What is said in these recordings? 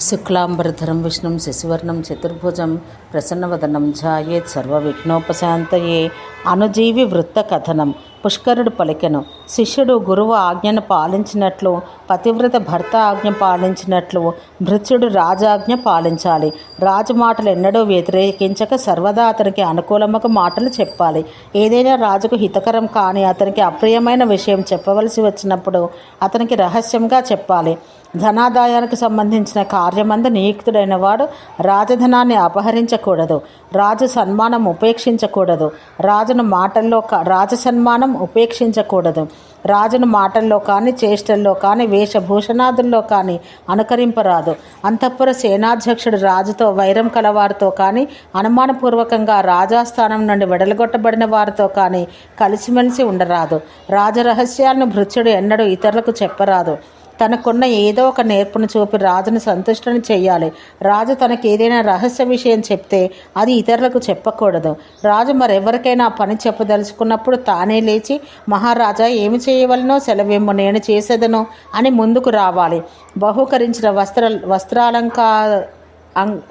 శుక్లాంబరధరం విష్ణుం శశివర్ణం చతుర్భుజం ప్రసన్నవదనం ఝాయేత్ సర్వవిఘ్నోపశాంతయే అనుజీవి వృత్త కథనం పుష్కరుడు పలికెను. శిష్యుడు గురువు ఆజ్ఞను పాలించినట్లు పతివ్రత భర్త ఆజ్ఞ పాలించినట్లు భృత్యుడు రాజాజ్ఞ పాలించాలి. రాజు మాటలు ఎన్నడూ వ్యతిరేకించక సర్వదా అతనికి అనుకూలముగా మాటలు చెప్పాలి. ఏదైనా రాజుకు హితకరం కాని అతనికి అప్రియమైన విషయం చెప్పవలసి వచ్చినప్పుడు అతనికి రహస్యంగా చెప్పాలి. ధనాదాయానికి సంబంధించిన కార్యమందు నియుక్తుడైన వాడు రాజధనాన్ని అపహరించకూడదు. రాజు సన్మానం ఉపేక్షించకూడదు. రాజును మాటల్లో రాజ సన్మానం ఉపేక్షించకూడదు. రాజును మాటల్లో కానీ చేష్టల్లో కానీ వేషభూషణాదుల్లో కానీ అనుకరింపరాదు. అంతఃపుర సేనాధ్యక్షుడు రాజుతో వైరం కలవారితో కానీ అనుమానపూర్వకంగా రాజాస్థానం నుండి వెడలగొట్టబడిన వారితో కానీ కలిసిమెలిసి ఉండరాదు. రాజరహస్యాలను భృత్యుడు ఎన్నడూ ఇతరులకు చెప్పరాదు. తనకున్న ఏదో ఒక నేర్పును చూపి రాజును సంతుష్టిని చేయాలి రాజు తనకి ఏదైనా రహస్య విషయం చెప్తే అది ఇతరులకు చెప్పకూడదు. రాజు మరెవరికైనా పని చెప్పదలుచుకున్నప్పుడు తానే లేచి మహారాజా ఏమి చేయవలనో సెలవేమో నేను చేసేదను అని ముందుకు రావాలి. బహుకరించిన వస్త్ర వస్త్రాలంకార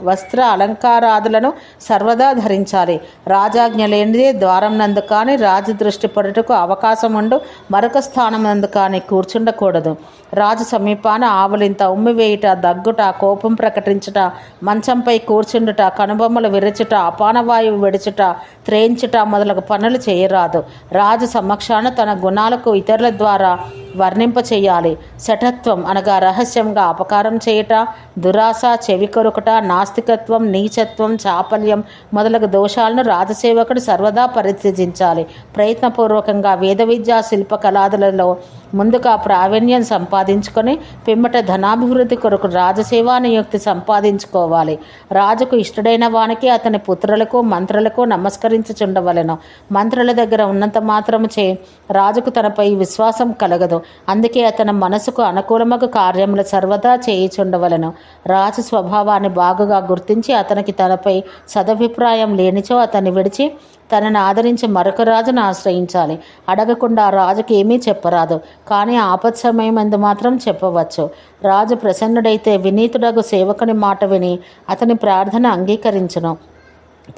వస్త్ర అలంకారాదులను సర్వదా ధరించాలి. రాజాజ్ఞ లేనిదే ద్వారం నందు కానీ రాజు దృష్టి పడుటకు అవకాశం ఉండు మరొక స్థానం నందు కానీ కూర్చుండకూడదు. రాజు సమీపాన ఆవులింత ఉమ్మివేయుట దగ్గుట కోపం ప్రకటించుట మంచంపై కూర్చుండుట కనుబొమ్మలు విరచుట అపానవాయువు విడుచుట త్రేయించుట మొదలగు పనులు చేయరాదు. రాజు సమక్షాన తన గుణాలకు ఇతరుల ద్వారా వర్ణింప చేయాలి శఠత్వం అనగా రహస్యంగా అపకారం చేయుట దురాశ చెవికొరుకుట నాస్తికత్వం నీచత్వం చాపల్యం మొదలగు దోషాలను రాజసేవకుడు సర్వదా పరిత్యజించాలి. ప్రయత్నపూర్వకంగా వేద విద్యా శిల్ప కళాదులలో ముందుగా ప్రావీణ్యం సంపాదించుకొని పిమ్మట ధనాభివృద్ధి కొరకు రాజసేవా నియుక్తి సంపాదించుకోవాలి. రాజుకు ఇష్టడైన వానికి అతని పుత్రులకు మంత్రులకు నమస్కరించుచుండవలెను. మంత్రుల దగ్గర ఉన్నంత మాత్రము చే రాజుకు తనపై విశ్వాసం కలగదు. అందుకే అతని మనసుకు అనుకూలమగు కార్యములు సర్వదా చేయుచుండవలను. రాజు స్వభావాన్ని బాగుగా గుర్తించి అతనికి తనపై సదభిప్రాయం లేనిచో అతన్ని విడిచి తనను ఆదరించి మరొక రాజును ఆశ్రయించాలి. అడగకుండా రాజుకి ఏమీ చెప్పరాదు. కానీ ఆపత్ సమయమందు మాత్రం చెప్పవచ్చు. రాజు ప్రసన్నుడైతే వినీతుడగు సేవకుని మాట విని అతని ప్రార్థన అంగీకరించును.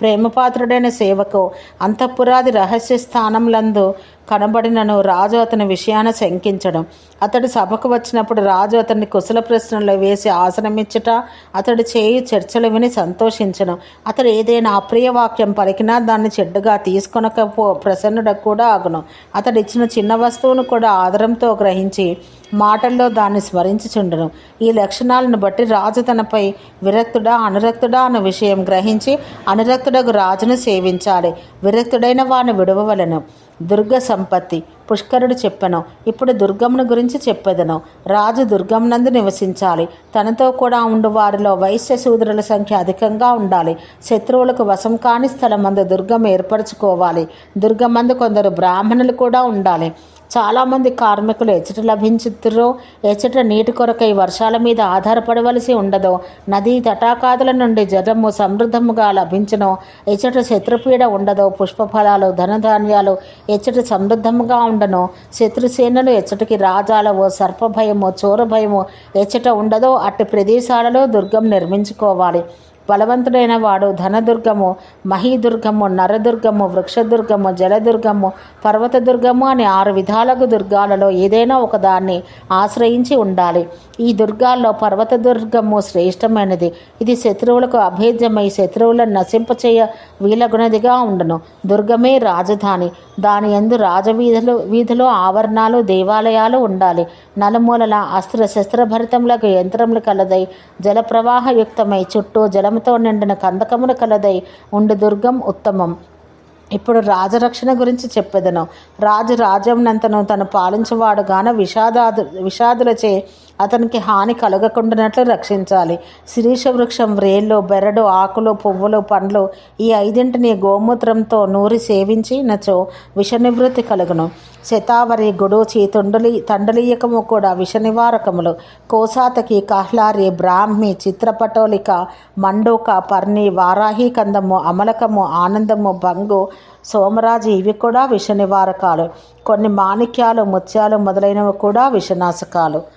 ప్రేమపాత్రుడైన సేవకు అంతఃపురాది రహస్య స్థానంలందు కనబడినను రాజు అతని విషయాన శంకించడం. అతడు సభకు వచ్చినప్పుడు రాజు అతన్ని కుశల ప్రశ్నలు వేసి ఆసనమిచ్చుట అతడు చేయి చర్చలు విని సంతోషించడం అతడు ఏదైనా అప్రియ వాక్యం పలికినా దాన్ని చెడ్డగా తీసుకొనకపో ప్రసన్నుడ కూడా ఆగును. అతడు ఇచ్చిన చిన్న వస్తువును కూడా ఆదరంతో గ్రహించి మాటల్లో దాన్ని స్మరించుచుండును. ఈ లక్షణాలను బట్టి రాజు తనపై విరక్తుడా అనురక్తుడా అన్న విషయం గ్రహించి అనురక్తుడకు రాజును సేవించాలి. విరక్తుడైన వాడిని విడవవలను. దుర్గ సంపత్తి. పుష్కరుడు చెప్పెను. ఇప్పుడు దుర్గమును గురించి చెప్పెదను. రాజు దుర్గమునందు నివసించాలి. తనతో కూడా ఉండు వారిలో వైశ్య శూద్రుల సంఖ్య అధికంగా ఉండాలి. శత్రువులకు వశం కాని స్థలమందు దుర్గం ఏర్పరచుకోవాలి. దుర్గమందు కొందరు బ్రాహ్మణులు కూడా ఉండాలి. చాలామంది కార్మికులు ఎచ్చట లభించుతురో ఎచ్చట నీటి కొరకై వర్షాల మీద ఆధారపడవలసి ఉండదో నదీ తటాకాదుల నుండి జలము సమృద్ధముగా లభించను ఎచ్చట శత్రుపీడ ఉండదో పుష్పఫలాలు ధనధాన్యాలు ఎచ్చట సమృద్ధముగా ఉండను శత్రుసేనలు ఎచ్చటికి రాజాలవో సర్పభయమో చోరభయమో ఎచ్చట ఉండదో అట్టి ప్రదేశాలలో దుర్గం నిర్మించుకోవాలి. బలవంతుడైన వాడు ధనదుర్గము మహీదుర్గము నరదుర్గము వృక్షదుర్గము జలదుర్గము పర్వతదుర్గము అనే ఆరు విధాలకు దుర్గాలలో ఏదైనా ఒకదాన్ని ఆశ్రయించి ఉండాలి. ఈ దుర్గాల్లో పర్వతదుర్గము శ్రేష్టమైనది. ఇది శత్రువులకు అభేద్యమై శత్రువులను నశింపచేయ వీలగునదిగా ఉండను. దుర్గమే రాజధాని. దాని ఎందు రాజవీధులు వీధిలో ఆవరణాలు దేవాలయాలు ఉండాలి. నలుమూలల అస్త్ర శస్త్రభరితములకు యంత్రములు కలదై జలప్రవాహయుక్తమై చుట్టూ జలముతో నిండిన కందకమున కలదై ఉండు దుర్గం ఉత్తమం. ఇప్పుడు రాజరక్షణ గురించి చెప్పెదను. రాజు రాజ్యంనంతను తను పాలించేవాడుగాన విషాదాదు విషాదులచే అతనికి హాని కలగకుండానట్లు రక్షించాలి. శిరీష వృక్షం వ్రేళ్ళు బెరడు ఆకులు పువ్వులు పండ్లు ఈ ఐదింటిని గోమూత్రంతో నూరి సేవించి నచో విష నివృత్తి కలుగును. శతావరి గుడూచి తుండలి తండలీయకము కూడా విష నివారకములు కోసాతకి కహ్లారి బ్రాహ్మి చిత్రపటోలిక మండూక పర్ణి వారాహి కందము అమలకము ఆనందము బంగు సోమరాజు ఇవి కూడా విష నివారకాలు కొన్ని మాణిక్యాలు ముత్యాలు మొదలైనవి కూడా విషనాశకాలు.